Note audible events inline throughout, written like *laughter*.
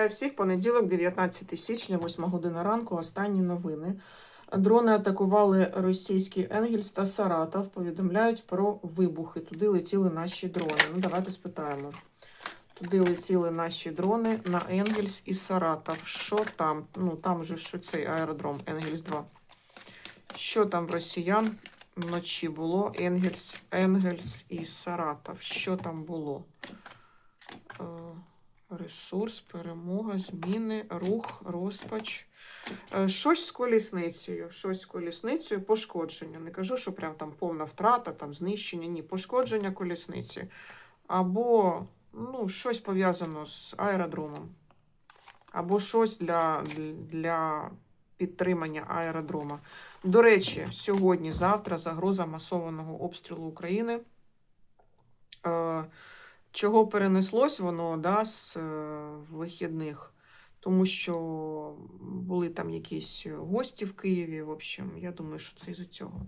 Вітаю всіх. Понеділок, 19 січня, 8 година ранку. Останні новини. Дрони атакували російський Енгельс та Саратов. Повідомляють про вибухи. Туди летіли наші дрони. Ну, давайте спитаємо. Туди летіли наші дрони на Енгельс і Саратов. Що там? Ну, там же що цей аеродром Енгельс 2. Що там в росіян вночі було? Енгельс, Енгельс і Саратов. Що там було? Ресурс, перемога, зміни, рух, розпач. Е, Щось з колісницею. Щось з колісницею, пошкодження. Не кажу, що прям там повна втрата, там знищення. Ні, пошкодження колісниці. Або ну, щось пов'язано з аеродромом. Або щось для, для підтримання аеродрома. До речі, сьогодні, завтра загроза масованого обстрілу України. Е, Чого перенеслось воно да, з е, вихідних? Тому що були там якісь гості в Києві. В общем, я думаю, що це із-за цього.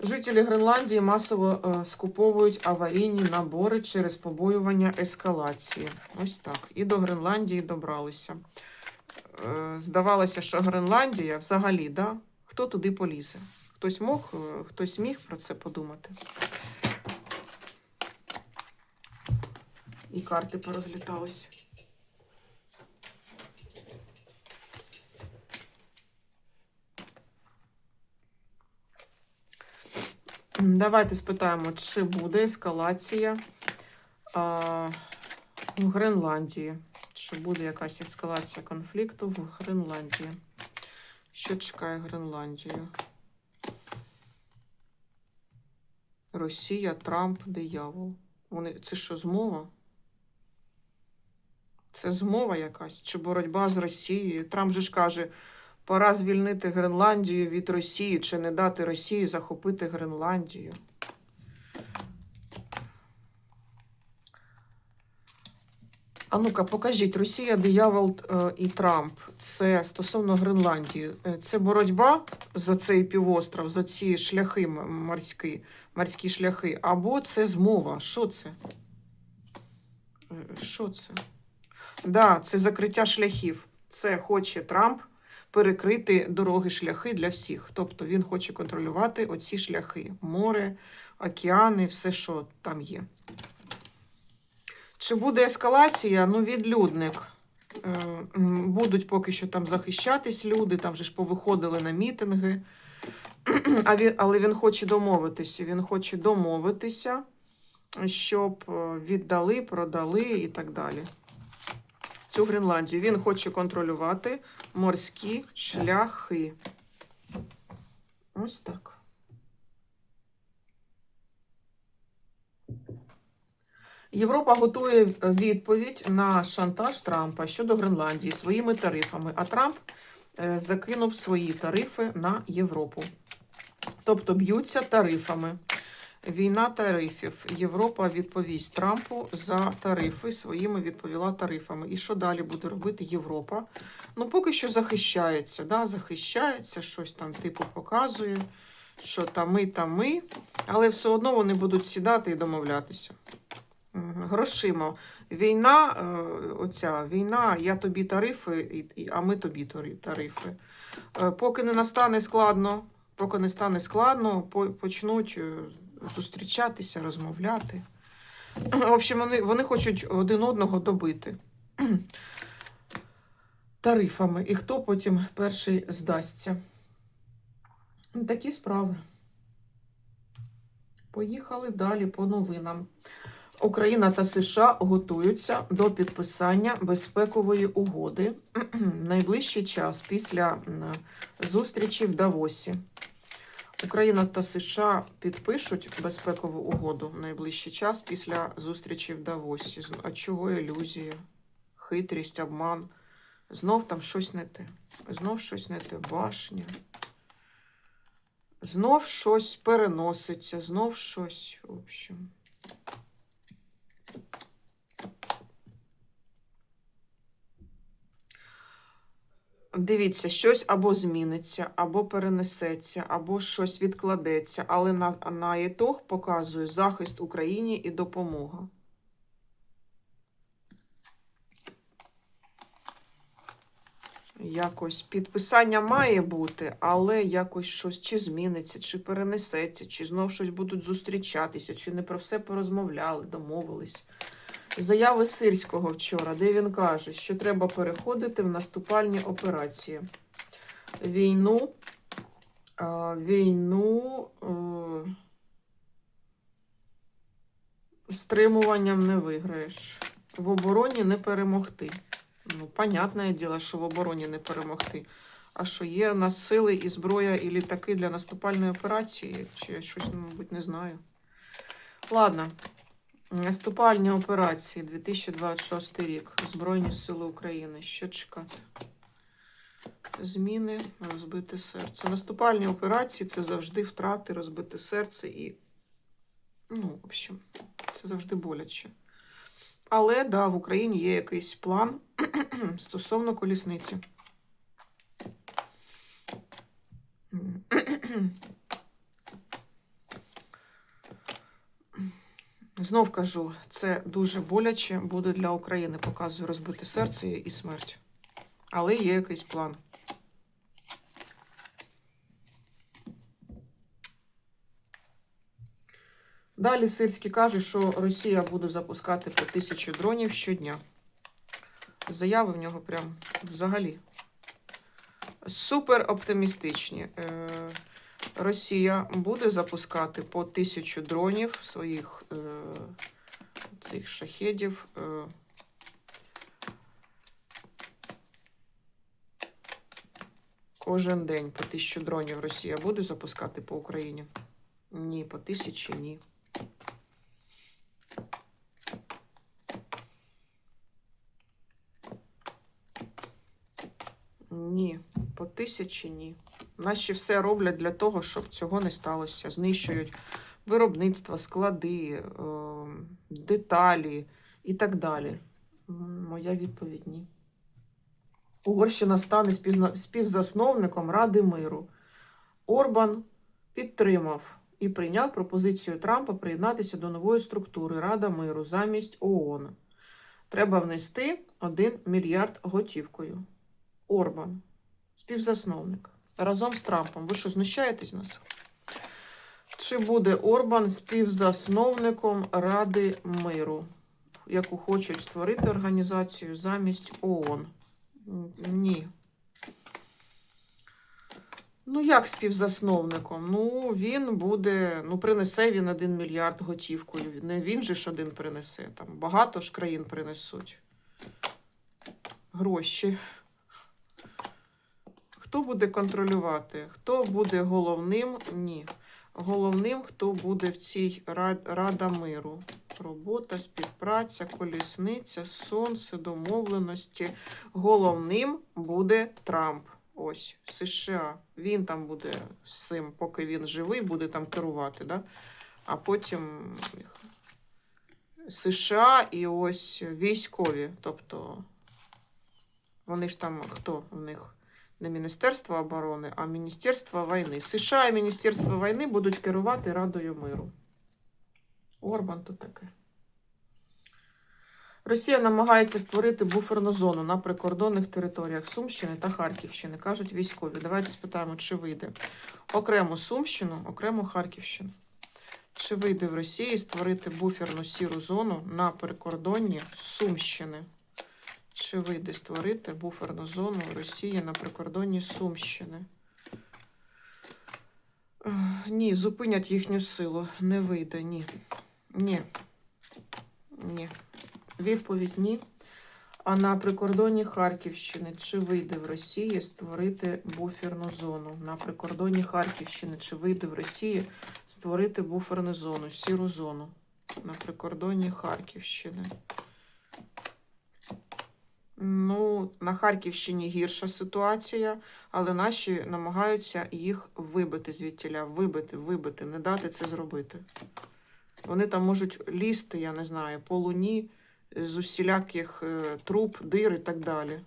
Жителі Гренландії масово е, скуповують аварійні набори через побоювання ескалації. Ось так. І до Гренландії добралися. Е, здавалося, що Гренландія взагалі, да? хто туди полізе? Хтось мог, хтось міг про це подумати. І карти порозлітались. Давайте спитаємо, чи буде ескалація а, в Гренландії. Чи буде якась ескалація конфлікту в Гренландії? Що чекає Гренландію? Росія, Трамп, диявол. Вони це що, змова? Це змова якась чи боротьба з Росією? Трамп же ж каже, пора звільнити Гренландію від Росії чи не дати Росії захопити Гренландію. А ну-ка, покажіть, Росія, диявол е, і Трамп. Це стосовно Гренландії. Е, Це боротьба за цей півостров, за ці шляхи морські, морські шляхи, або це змова. Що це? Е, Що це? Да, це закриття шляхів. Це хоче Трамп перекрити дороги, шляхи для всіх. Тобто він хоче контролювати оці шляхи: море, океани, все, що там є. Чи буде ескалація? Ну, відлюдник. Е, Будуть поки що там захищатись люди, там же ж повиходили на мітинги. А він, але він хоче домовитися. Він хоче домовитися, щоб е, віддали, продали і так далі. Цю Гренландію. Він хоче контролювати морські шляхи. Ось так. Європа готує відповідь на шантаж Трампа щодо Гренландії своїми тарифами, а Трамп е, закинув свої тарифи на Європу. Тобто б'ються тарифами. Війна тарифів. Європа відповість Трампу за тарифи, своїми відповіла тарифами. І що далі буде робити Європа? Ну, поки що захищається, да? захищається, щось там типу показує, що там ми, там ми, але все одно вони будуть сідати і домовлятися. Грошима. Війна, е, оця війна, я тобі тарифи, а ми тобі тарифи. Е, Поки не настане складно, поки не стане складно, почнуть е, зустрічатися, розмовляти. В общем, вони, вони хочуть один одного добити тарифами. І хто потім перший здасться? Такі справи. Поїхали далі по новинам. Україна та США готуються до підписання безпекової угоди *clears throat* найближчий час після зустрічі в Давосі. Україна та США підпишуть безпекову угоду в найближчий час після зустрічі в Давосі. А чого ілюзія? Хитрість, обман. Знов там щось не те. Знов щось не те. Башня. Знов щось переноситься, знов щось. В общем. Дивіться, щось або зміниться, або перенесеться, або щось відкладеться, але на на ітог показує захист Україні і допомога. Якось підписання має бути, але якось щось чи зміниться, чи перенесеться, чи знов щось будуть зустрічатися, чи не про все порозмовляли, домовились. Заяви Сирського вчора, де він каже, що треба переходити в наступальні операції. Війну, а, війну е, стримуванням не виграєш. В обороні не перемогти. Ну, понятне діло, що в обороні не перемогти. А що є у сили і зброя, і літаки для наступальної операції, чи я щось, мабуть, не знаю. Ладно. Наступальні операції 2026 рік. Збройні Сили України. Що чекати? Зміни, розбите серце. Наступальні операції це завжди втрати, розбите серце і. Ну, в общем, це завжди боляче. Але да, в Україні є якийсь план *clears throat* стосовно колісниці. *clears throat* *clears throat* Знов кажу, це дуже боляче буде для України. Показую розбите серце і смерть. Але є якийсь план. Далі Сирський каже, що Росія буде запускати по тисячу дронів щодня. Заяви в нього прям взагалі супер оптимістичні. Росія буде запускати по тисячу дронів своїх е, цих шахедів. Е, кожен день по тисячу дронів Росія буде запускати по Україні? Ні, по тисячі ні. Ні, по тисячі ні. Наші все роблять для того, щоб цього не сталося. Знищують виробництва, склади, е, деталі і так далі. Моя відповідь ні. Угорщина стане співзасновником Ради миру. Орбан підтримав і прийняв пропозицію Трампа приєднатися до нової структури Рада миру замість ООН. Треба внести 1 мільярд готівкою. Орбан, співзасновник, разом з Трампом. Ви що, знущаєтесь нас? Чи буде Орбан співзасновником Ради миру, яку хочуть створити організацію замість ООН? Ні. Ну, як співзасновником? Ну, він буде, ну, принесе він один мільярд готівкою. Не він же ж один принесе. Там багато ж країн принесуть. Гроші. Хто буде контролювати? Хто буде головним? Ні. Головним, хто буде в цій Рада миру. Робота, співпраця, колісниця, сонце, домовленості. Головним буде Трамп. Ось, США. Він там буде з цим, поки він живий, буде там керувати, да? а потім США і ось військові. Тобто вони ж там хто в них? Не Міністерство оборони, а Міністерство війни. США і Міністерство війни будуть керувати Радою миру. Орбан то таке. Росія намагається створити буферну зону на прикордонних територіях Сумщини та Харківщини, кажуть військові. Давайте спитаємо, чи вийде окремо Сумщину, окремо Харківщину. Чи вийде в Росії створити буферну сіру зону на прикордонні Сумщини? Чи вийде створити буферну зону Росії на прикордонні Сумщини? Ні, зупинять їхню силу. Не вийде, ні. Ні. Ні. Відповідь ні. А на прикордонні Харківщини чи вийде в Росії створити буферну зону? На прикордонні Харківщини чи вийде в Росії створити буферну зону, сіру зону? На прикордонні Харківщини. Ну, на Харківщині гірша ситуація, але наші намагаються їх вибити звідтіля, вибити, вибити, не дати це зробити. Вони там можуть лізти, я не знаю, по луні з усіляких е, труб, дир і так далі.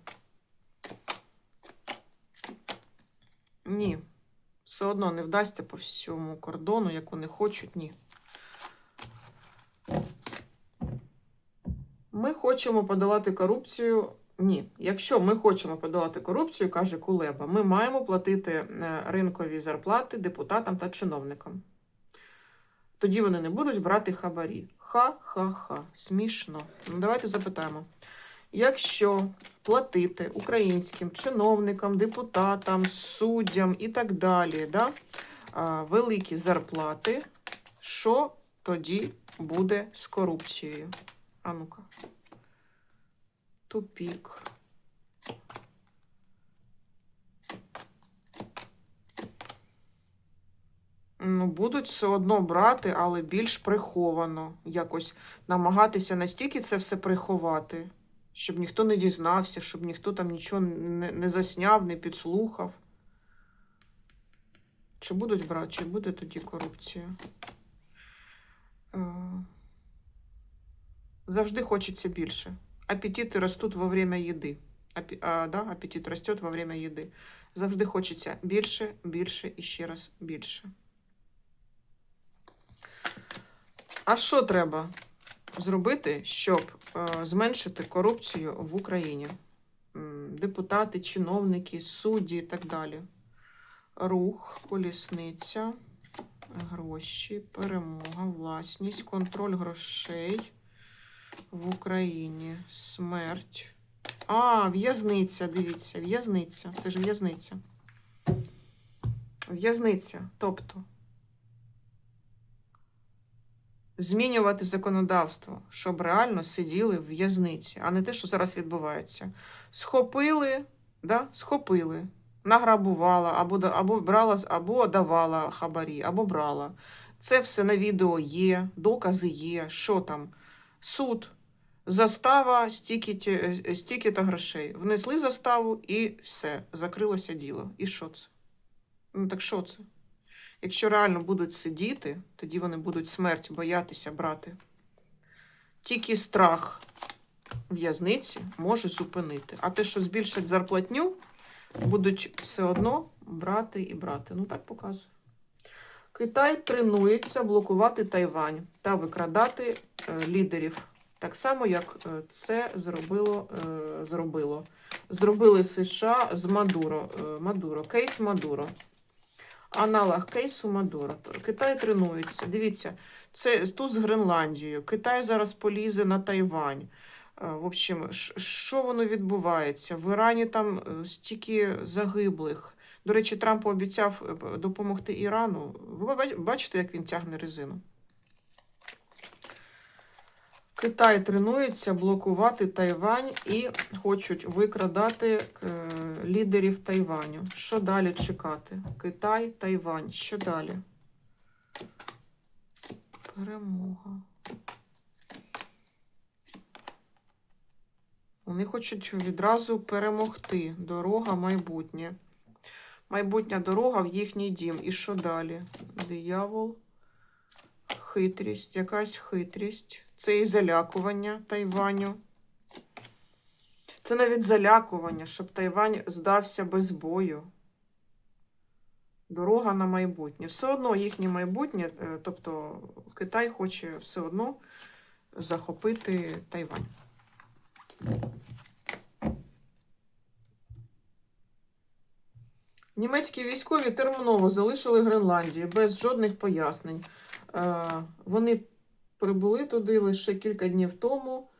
Ні, все одно не вдасться по всьому кордону, як вони хочуть, ні. Ми хочемо подолати корупцію Ні, якщо ми хочемо подолати корупцію, каже Кулеба, ми маємо платити е, ринкові зарплати депутатам та чиновникам. Тоді вони не будуть брати хабарі. Ха-ха-ха. Смішно. Ну, давайте запитаємо. Якщо платити українським чиновникам, депутатам, суддям і так далі, да, великі зарплати, що тоді буде з корупцією? А ну-ка. Тупік. Ну, будуть все одно брати, але більш приховано. Якось намагатися настільки це все приховати, щоб ніхто не дізнався, щоб ніхто там нічого не, не засняв, не підслухав. Чи будуть брати, чи буде тоді корупція? Е, Завжди хочеться більше. Апетити ростуть во время їди. А, да? Апетит росте во время їди. Завжди хочеться більше, більше і ще раз більше. А що треба зробити, щоб е, зменшити корупцію в Україні? Депутати, чиновники, судді і так далі. Рух, колісниця, гроші, перемога, власність, контроль грошей в Україні, смерть. А, в'язниця, дивіться, в'язниця. Це ж в'язниця. В'язниця. Тобто змінювати законодавство, щоб реально сиділи в в'язниці, а не те, що зараз відбувається. Схопили, да? схопили, награбувала, або, або брала, або давала хабарі, або брала. Це все на відео є, докази є, що там. Суд, застава, стільки, е, стільки та грошей. Внесли заставу і все, закрилося діло. І що це? Ну так що це? Якщо реально будуть сидіти, тоді вони будуть смерть боятися брати. Тільки страх в'язниці може зупинити. А те, що збільшать зарплатню, будуть все одно брати і брати. Ну так показує. Китай тренується блокувати Тайвань та викрадати е, лідерів. Так само, як е, це зробило, е, зробило. Зробили США з Мадуро. Мадуро. Кейс Мадуро. Аналог кейсу Мадуро. Китай тренується. Дивіться, це тут з Гренландією. Китай зараз полізе на Тайвань. В общем, що воно відбувається? В Ірані там стільки загиблих. До речі, Трамп обіцяв е, допомогти Ірану. Ви бачите, як він тягне резину? Китай тренується блокувати Тайвань і хочуть викрадати лідерів Тайваню. Що далі чекати? Китай, Тайвань. Що далі? Перемога. Вони хочуть відразу перемогти. Дорога майбутнє. Майбутня дорога в їхній дім. І що далі? Диявол. Хитрість, якась хитрість. Це і залякування Тайваню. Це навіть залякування, щоб Тайвань здався без бою. Дорога на майбутнє. Все одно їхнє майбутнє, е, тобто Китай хоче все одно захопити Тайвань. Німецькі військові терміново залишили Гренландію без жодних пояснень. Е, Вони прибули туди лише кілька днів тому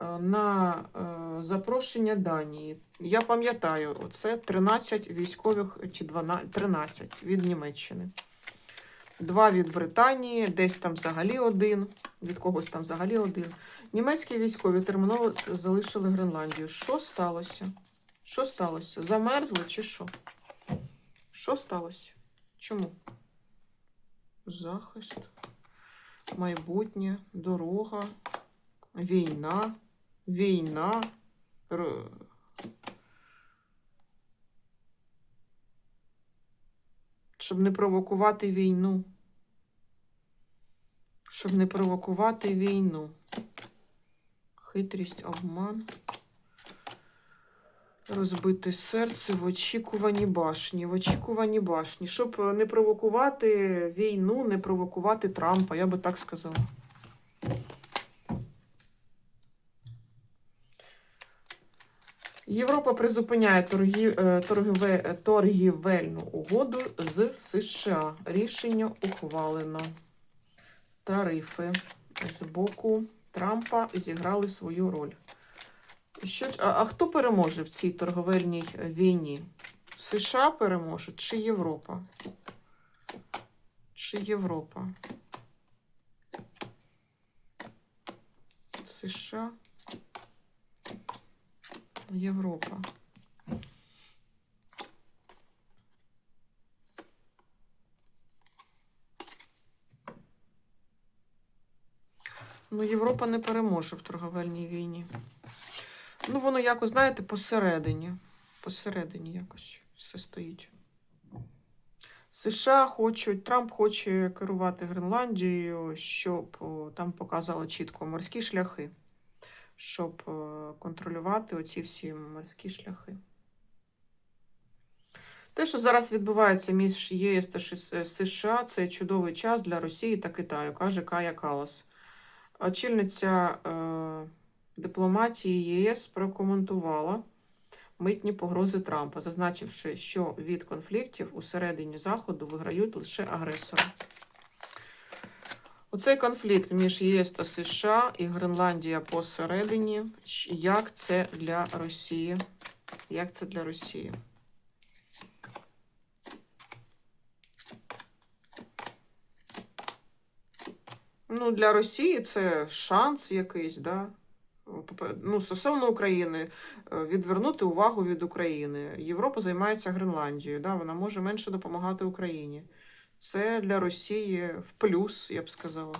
е, на е, запрошення Данії. Я пам'ятаю, це 13 військових чи 12, 13 від Німеччини. Два від Британії, десь там взагалі один, від когось там взагалі один. Німецькі військові терміново залишили Гренландію. Що сталося? Що сталося? Замерзли чи що? Що сталося? Чому? Захист, майбутнє, дорога, війна, війна. Р- Щоб не провокувати війну. Щоб не провокувати війну. Хитрість, обман. Розбите серце в очікуванні башні. В очікуванні башні. Щоб е, не провокувати війну, не провокувати Трампа, я би так сказала. Європа призупиняє торгів, е, торгіве, торгівельну угоду з США. Рішення ухвалено. Тарифи з боку Трампа зіграли свою роль. Що, а, а хто переможе в цій торговельній війні? США переможуть чи Європа? Чи Європа? США. Європа. Ну, Європа не переможе в торговельній війні. Ну, воно якось, знаєте, посередині. Посередині якось все стоїть. США хочуть, Трамп хоче керувати Гренландією, щоб там показали чітко морські шляхи, щоб е, контролювати оці всі морські шляхи. Те, що зараз відбувається між ЄС та США, це чудовий час для Росії та Китаю, каже Кая Калас. Очільниця е, дипломатії ЄС прокоментувала митні погрози Трампа, зазначивши, що від конфліктів усередині Заходу виграють лише агресори. Оцей конфлікт між ЄС та США і Гренландія посередині. Як це для Росії? Як це для Росії? Ну, для Росії це шанс якийсь, да? Ну, стосовно України, е, відвернути увагу від України. Європа займається Гренландією, да? вона може менше допомагати Україні. Це для Росії в плюс, я б сказала.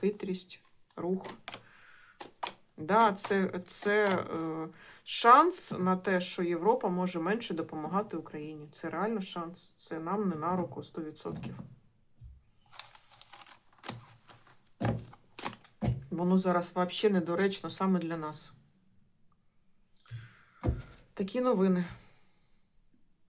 Хитрість, рух. Да, це, це е, шанс на те, що Європа може менше допомагати Україні. Це реально шанс. Це нам не на руку 100%. Воно зараз взагалі недоречно саме для нас. Такі новини.